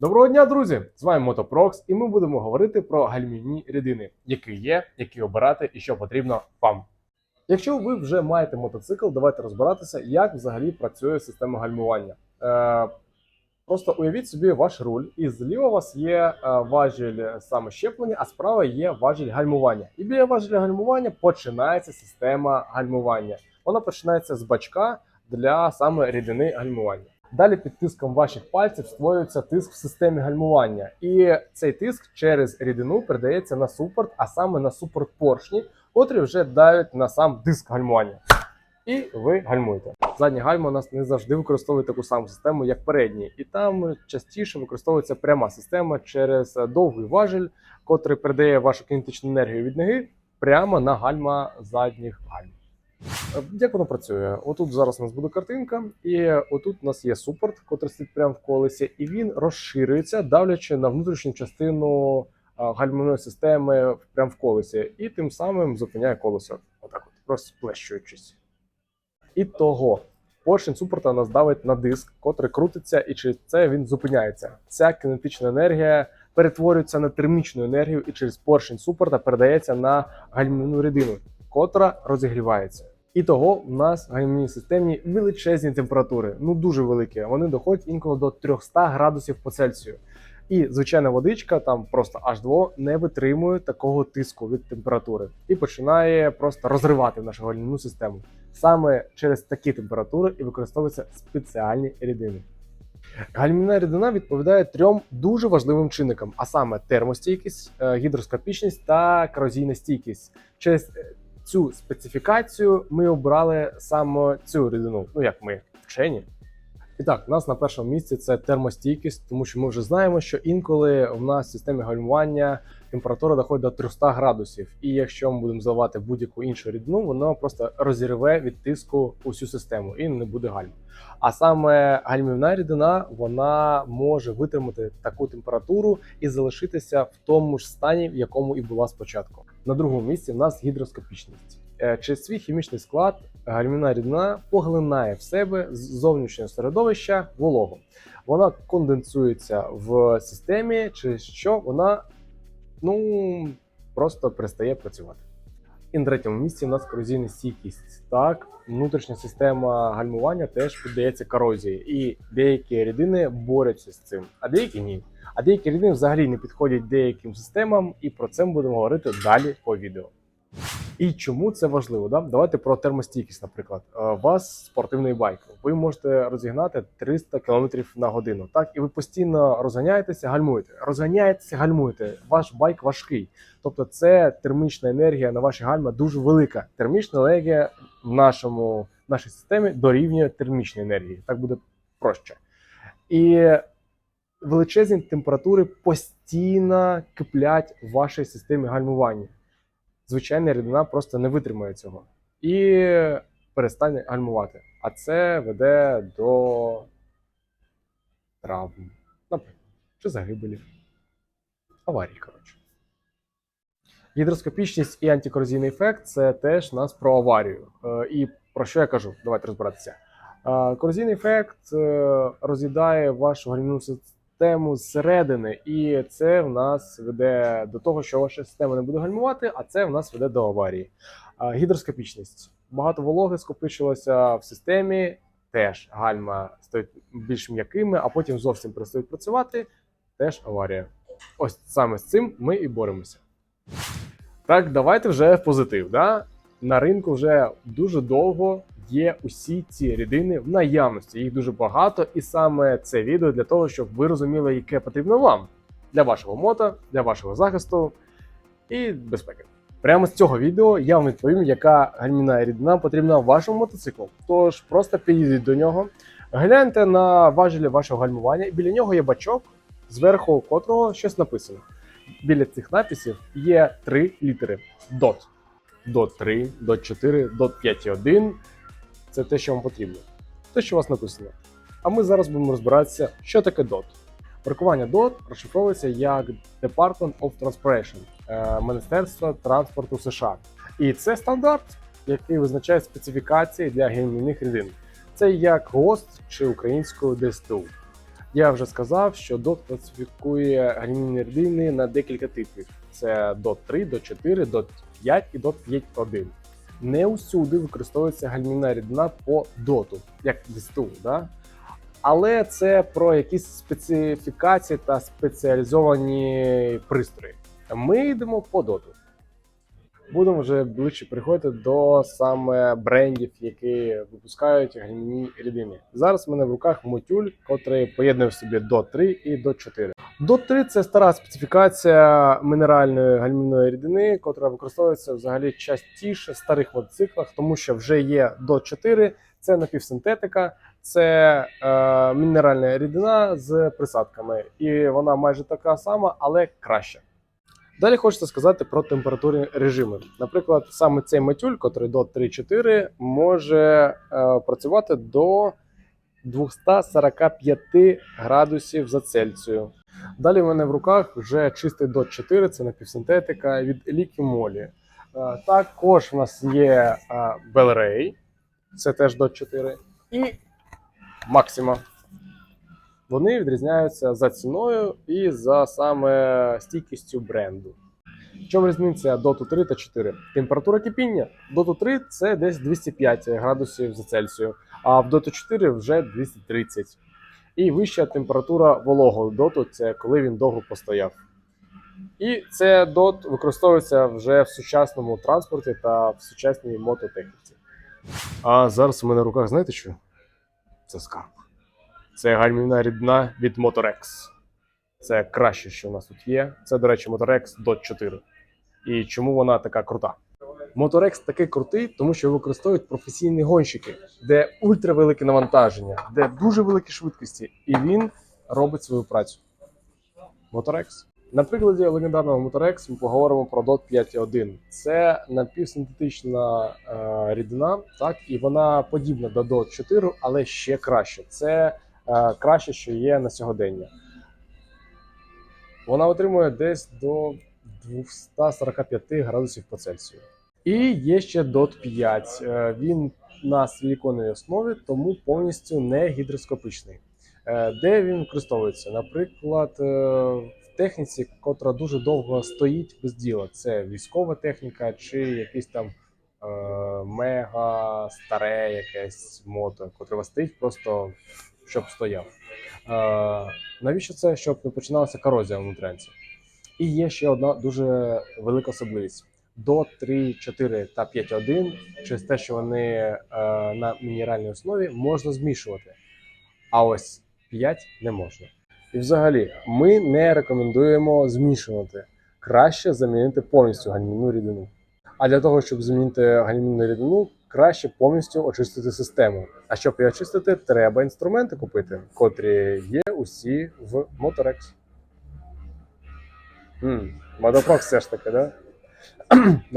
Доброго дня, друзі! З вами Мотопрокс, і ми будемо говорити про гальмівні рідини, які є, які обирати і що потрібно вам. Якщо ви вже маєте мотоцикл, давайте розбиратися, як взагалі працює система гальмування. Е, просто уявіть собі ваш руль, і зліва у вас є е, важіль саме щеплення, а справа є важіль гальмування. І біля важеля гальмування починається система гальмування. Вона починається з бачка для саме рідини гальмування. Далі під тиском ваших пальців створюється тиск в системі гальмування, і цей тиск через рідину передається на супорт, а саме на супорт поршні, котрі вже давлять на сам диск гальмування. І ви гальмуєте. Задні гальма у нас не завжди використовує таку саму систему, як передні, і там частіше використовується пряма система через довгий важель, котрий передає вашу кінетичну енергію від ноги прямо на гальма задніх гальм. Е, Як воно працює? Отут зараз у нас буде картинка, і отут у нас є супорт, який стоїть прямо в колесі, і він розширюється, давлячи на внутрішню частину а, гальмівної системи прямо в колесі, і тим самим зупиняє колесо. Отак, от, розплещуючись. І того поршень супорта нас давить на диск, котрий крутиться, і через це він зупиняється. Ця кинетична енергія перетворюється на термічну енергію, і через поршень супорта передається на гальмівну рідину котра розігрівається. І того в нас в гальмівній системі величезні температури, ну дуже великі. Вони доходять інколи до 300 градусів по Цельсію. І звичайна водичка, там просто H2, не витримує такого тиску від температури і починає просто розривати нашу гальмівну систему. Саме через такі температури і використовуються спеціальні рідини. Гальмівна рідина відповідає трьом дуже важливим чинникам: а саме термостійкість, е, гідроскопічність та корозійна стійкість. Через е, цю специфікацію ми обрали саме цю рідину. Ну як ми вчені. І так, у нас на першому місці це термостійкість, тому що ми вже знаємо, що інколи в нас в системі гальмування температура доходить до 300 градусів. І якщо ми будемо заливати будь-яку іншу рідину, воно просто розірве від тиску усю систему і не буде гальм. А саме гальмівна рідина вона може витримати таку температуру і залишитися в тому ж стані, в якому і була спочатку. На другому місці в нас гідроскопічність. Е, Через свій хімічний склад гальмівна рідина поглинає в себе з зовнішнього середовища вологу. Вона конденсується в системі, через що вона ну просто перестає працювати. І на третьому місці у нас корозійна стійкість. Так, внутрішня система гальмування теж піддається корозії, і деякі рідини борються з цим, а деякі ні. А деякі рідини взагалі не підходять деяким системам, і про це ми будемо говорити далі по відео. І чому це важливо? Да? Давайте про термостійкість, наприклад. Е, У вас спортивний байк. Ви можете розігнати 300 км на годину. Так, і ви постійно розганяєтеся, гальмуєте. Розганяєтеся, гальмуєте. Ваш байк важкий. Тобто, це термічна енергія на ваші гальма дуже велика. Термічна енергія в нашому в нашій системі дорівнює термічній енергії. Так буде проще. І величезні температури постійно киплять в вашій системі гальмування звичайна рідина просто не витримує цього і перестане гальмувати. А це веде до травм, наприклад, чи загибелі, аварії, коротше. Гідроскопічність і антикорозійний ефект це теж нас про аварію. Е, І про що я кажу? Давайте розбиратися. Е, Корозійний ефект е, роз'їдає вашу гальмівну систему зсередини, і це в нас веде до того, що ваша система не буде гальмувати, а це в нас веде до аварії. Гідроскопічність. Багато вологи скопичилося в системі, теж гальма стають більш м'якими, а потім зовсім перестають працювати. Теж аварія. Ось саме з цим ми і боремося. Так, давайте вже в позитив. Да? На ринку вже дуже довго є усі ці рідини в наявності. Їх дуже багато, і саме це відео для того, щоб ви розуміли, яке потрібно вам для вашого мото, для вашого захисту і безпеки. Прямо з цього відео я вам відповім, яка гальмівна рідина потрібна вашому мотоциклу. Тож просто підійдіть до нього, гляньте на важелі вашого гальмування, і біля нього є бачок, зверху котрого щось написано. Біля цих написів є три літери: DOT. DOT 3, DOT 4, DOT 5.1. Це те, що вам потрібно. Те, що у вас написано. А ми зараз будемо розбиратися, що таке DOT. Маркування DOT розшифровується як Department of Transportation е, Міністерства транспорту США. І це стандарт, який визначає специфікації для гельмівних рідин. Це як ГОСТ чи українською ДСТУ. Я вже сказав, що DOT класифікує гальмівні рідини на декілька типів: це DOT 3, DOT 4, DOT 5 і DOT 5.1. Не усюди використовується гальмівна рідина по доту, як ДСТУ, да? але це про якісь специфікації та спеціалізовані пристрої. Ми йдемо по доту. Будемо вже ближче приходити до саме брендів, які випускають гальмівні рідини. Зараз в мене в руках мотюль, котрий поєднує в собі DOT 3 і DOT 4. DOT 3 це стара специфікація мінеральної гальмівної рідини, котра використовується взагалі частіше в старих мотоциклах, тому що вже є DOT 4, це напівсинтетика, це е, мінеральна рідина з присадками, і вона майже така сама, але краща. Далі хочеться сказати про температурні режими. Наприклад, саме цей матюль, котрий до 3-4, може е, працювати до 245 градусів за Цельсію. Далі в мене в руках вже чистий DOT 4, це напівсинтетика від Лікімолі. Е, також в нас є Belray, це теж DOT 4, і Maxima. Вони відрізняються за ціною і за саме стійкістю бренду. В чому різниця Dota 3 та 4? Температура кипіння. Dota 3 це десь 205 градусів за Цельсію, а в Dota 4 вже 230. І вища температура вологого доту це коли він довго постояв. І це дот використовується вже в сучасному транспорті та в сучасній мототехніці. А зараз у мене в руках, знаєте що? Це скарб. Це гальмівна рідина від Motorex. Це краще, що в нас тут є. Це, до речі, Motorex DOT 4. І чому вона така крута? Motorex такий крутий, тому що використовують професійні гонщики, де ультравелике навантаження, де дуже великі швидкості, і він робить свою працю. Motorex. На прикладі легендарного Motorex ми поговоримо про DOT 5.1. Це напівсинтетична е, рідина, так, і вона подібна до DOT 4, але ще краще. Це е, краще, що є на сьогодення. Вона отримує десь до 245 градусів по Цельсію. І є ще DOT 5. Е, Він на силіконовій основі, тому повністю не гідроскопичний. Е, Де він використовується? Наприклад, е, в техніці, котра дуже довго стоїть без діла. Це військова техніка чи якийсь там мега старе якесь мото, котре стоїть просто щоб стояв. Навіщо це? Щоб не починалася корозія внутрянців. І є ще одна дуже велика особливість. До 3, 4 та 5.1, через те, що вони е, на мінеральній основі, можна змішувати. А ось 5 не можна. І взагалі, ми не рекомендуємо змішувати. Краще замінити повністю гальмівну рідину. А для того, щоб замінити гальмівну рідину, краще повністю очистити систему. А щоб її очистити, треба інструменти купити, котрі є усі в Motorex. Модопрок все ж таки, да?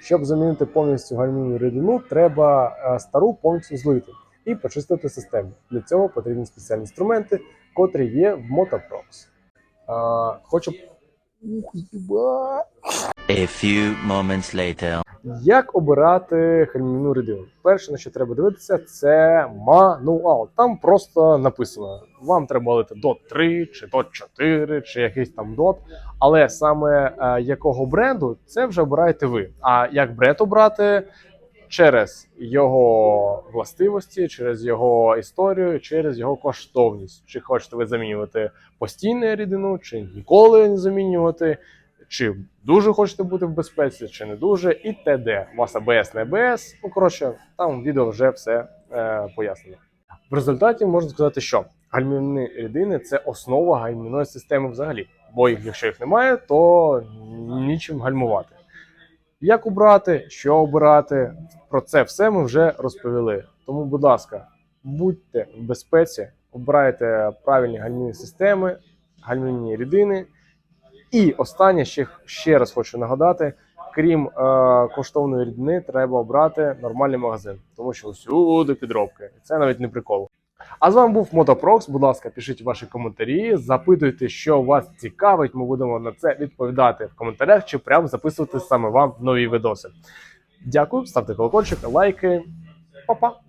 Щоб замінити повністю гальмівну рідину, треба е, стару повністю злити і почистити систему. Для цього потрібні спеціальні інструменти, котрі є в Motoprox. А, хочу. A few moments later. Як обирати гальмівну рідину? Перше, на що треба дивитися, це мануал. Там просто написано: вам треба лити DOT 3, чи DOT 4, чи якийсь там DOT. Але саме е, якого бренду, це вже обираєте ви. А як бренд обрати? Через його властивості, через його історію, через його коштовність. Чи хочете ви замінювати постійну рідину, чи ніколи не замінювати, чи дуже хочете бути в безпеці, чи не дуже, і т.д. У вас АБС, не АБС. Ну коротше, там в відео вже все е, пояснено. В результаті можна сказати, що гальмівні рідини це основа гальмівної системи взагалі. Бо якщо їх немає, то нічим гальмувати. Як обрати, що обирати, про це все ми вже розповіли. Тому, будь ласка, будьте в безпеці, обирайте правильні гальмівні системи, гальмівні рідини. І останнє ще, ще раз хочу нагадати: крім е, коштовної рідини, треба обрати нормальний магазин, тому що усюди підробки. Це навіть не прикол. А з вами був Мотопрокс. Будь ласка, пишіть ваші коментарі, запитуйте, що вас цікавить. Ми будемо на це відповідати в коментарях чи прямо записувати саме вам нові відоси. Дякую, ставте колокольчик, лайки. Па-па!